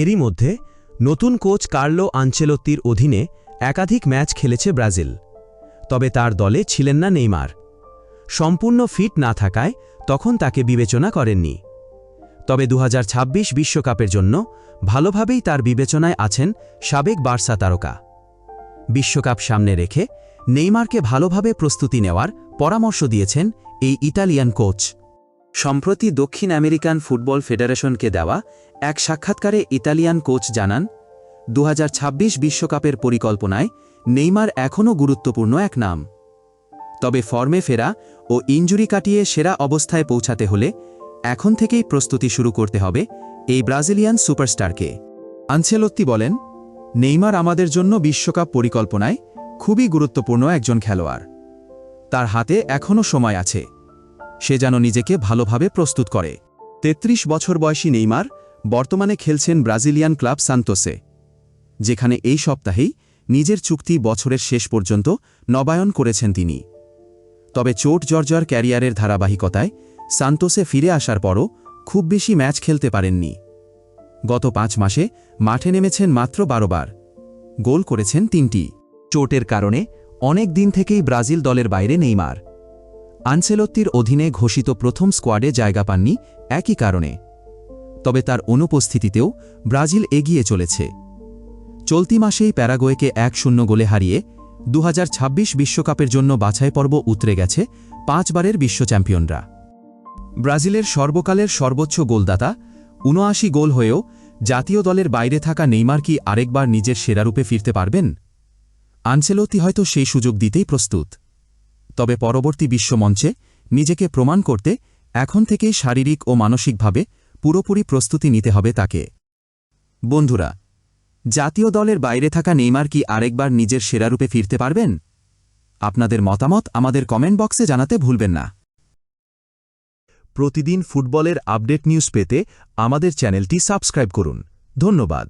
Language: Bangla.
এরই মধ্যে, নতুন কোচ কার্লো আঞ্চেলত্তির অধীনে একাধিক ম্যাচ খেলেছে ব্রাজিল। তবে তার দলে ছিলেন না নেইমার। সম্পূর্ণ ফিট না থাকায় তখন তাকে বিবেচনা করেননি। তবে দু বিশ্বকাপের জন্য ভালোভাবেই তার বিবেচনায় আছেন সাবেক বার্সা তারকা। বিশ্বকাপ সামনে রেখে নেইমারকে ভালোভাবে প্রস্তুতি নেওয়ার পরামর্শ দিয়েছেন এই ইতালিয়ান কোচ। সম্প্রতি দক্ষিণ আমেরিকান ফুটবল ফেডারেশনকে দেওয়া এক সাক্ষাৎকারে ইতালিয়ান কোচ জানান দু বিশ্বকাপের পরিকল্পনায় নেইমার এখনও গুরুত্বপূর্ণ এক নাম। তবে ফর্মে ফেরা ও ইঞ্জুরি কাটিয়ে সেরা অবস্থায় পৌঁছাতে হলে এখন থেকেই প্রস্তুতি শুরু করতে হবে এই ব্রাজিলিয়ান সুপারস্টারকে। আনছেলত্তি বলেন, নেইমার আমাদের জন্য বিশ্বকাপ পরিকল্পনায় খুবই গুরুত্বপূর্ণ একজন খেলোয়াড়। তার হাতে এখনও সময় আছে। সে যেন নিজেকে ভালোভাবে প্রস্তুত করে। ৩৩ বছর বয়সী নেইমার বর্তমানে খেলছেন ব্রাজিলিয়ান ক্লাব সান্তোসে, যেখানে এই সপ্তাহেই নিজের চুক্তি বছরের শেষ পর্যন্ত নবায়ন করেছেন তিনি। তবে চোট জর্জর ক্যারিয়ারের ধারাবাহিকতায় সান্তোসে ফিরে আসার পরও খুব বেশি ম্যাচ খেলতে পারেননি। গত পাঁচ মাসে মাঠে নেমেছেন মাত্র বারো বার, গোল করেছেন তিনটি। চোটের কারণে অনেক দিন থেকেই ব্রাজিল দলের বাইরে নেইমার। আনসেলত্তির অধীনে ঘোষিত প্রথম স্কোয়াডে জায়গা পাননি, একই কারণে। তবে তার অনুপস্থিতিতেও ব্রাজিল এগিয়ে চলেছে। চলতি মাসেই প্যারাগোয়েকে এক শূন্য গোলে হারিয়ে দু বিশ্বকাপের জন্য বাছাই পর্ব উতরে গেছে পাঁচবারের বিশ্ব চ্যাম্পিয়নরা। ব্রাজিলের সর্বকালের সর্বোচ্চ গোলদাতা উনআশি গোল হয়েও জাতীয় দলের বাইরে থাকা নেইমার কি আরেকবার নিজের সেরারূপে ফিরতে পারবেন? আনসেলতি হয়তো সেই সুযোগ দিতেই প্রস্তুত। তবে পরবর্তী বিশ্বমঞ্চে নিজেকে প্রমাণ করতে এখন থেকেই শারীরিক ও মানসিকভাবে পুরোপুরি প্রস্তুতি নিতে হবে তাকে। বন্ধুরা, জাতীয় দলের বাইরে থাকা নেইমার কি আরেকবার নিজের সেরারূপে ফিরতে পারবেন? আপনাদের মতামত আমাদের কমেন্ট বক্সে জানাতে ভুলবেন না। প্রতিদিন ফুটবলের আপডেট নিউজ পেতে আমাদের চ্যানেলটি সাবস্ক্রাইব করুন। ধন্যবাদ।